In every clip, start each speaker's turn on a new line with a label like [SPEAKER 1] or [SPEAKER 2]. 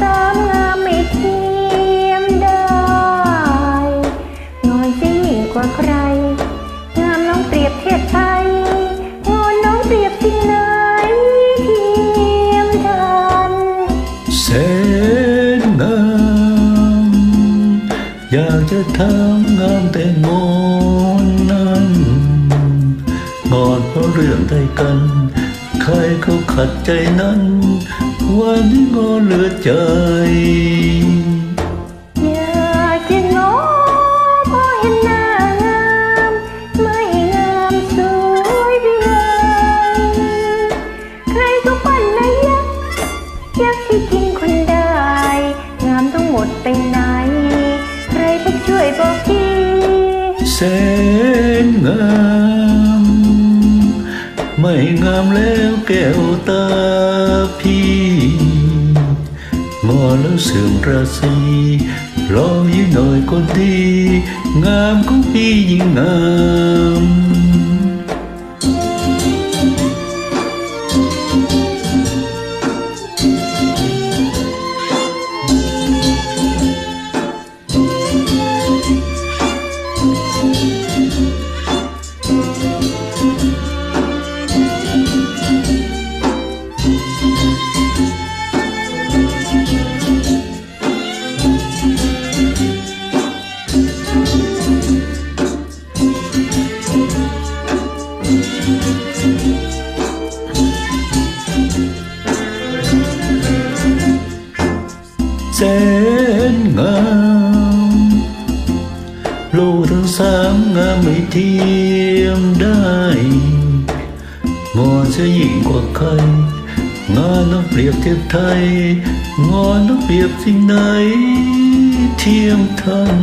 [SPEAKER 1] สามงามไม่เทียมได้ งอนสิยิ่งกว่าใคร งามน้องเปรียบเทียบไทยงอนน้องเปรียบสิ่งไหนเทียมทัน
[SPEAKER 2] เสนางอยากจะทำงามแต่งอนนั้นงอนเพราะเรื่องใดกัน ใครเขาขัดใจนั้น วันนี้งอนเหลือใจ
[SPEAKER 1] อยากจะง้อเพราะเห็นหน้างามไม่งามสวยไปเลยใครก็ปั้นนะยักษ์ยักษ์ที่กินคนได้ งามต้องหมดไปไหน ใครก็ช่วยบอกที
[SPEAKER 2] แสนงามไม่งามแล้วแก้วตาพี่ งอแล้วเสื่อมราศีลอ นงามของพี่ยิ่งงามแสนงามโลกทั้งสามงามไม่เทียมได้งอนจะยิ่งกว่าใครงานต้องเปรียบเทียบไทยงอนต้องเปรียบสิ่งไหนเทียมทัน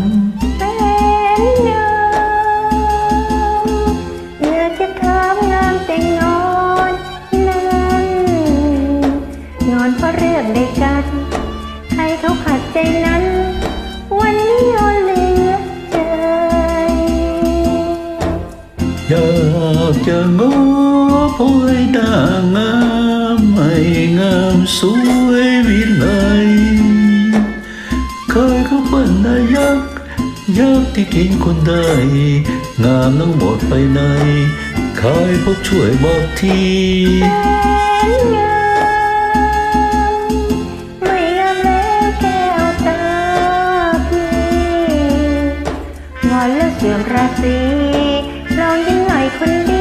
[SPEAKER 1] นั้น วันนี้ยอนเหลือใจ
[SPEAKER 2] อยากจะง้อพอยดางามไม่งามสวยวิไลเคยเขาเป็นนายักษ์ยักษ์ที่กินคนได้ งามทั้งหมดไปไหนใครพบช่วยบอกที
[SPEAKER 1] เป็นง อนแล้วเสื่อมราศีลองยิ่งหน่อยคน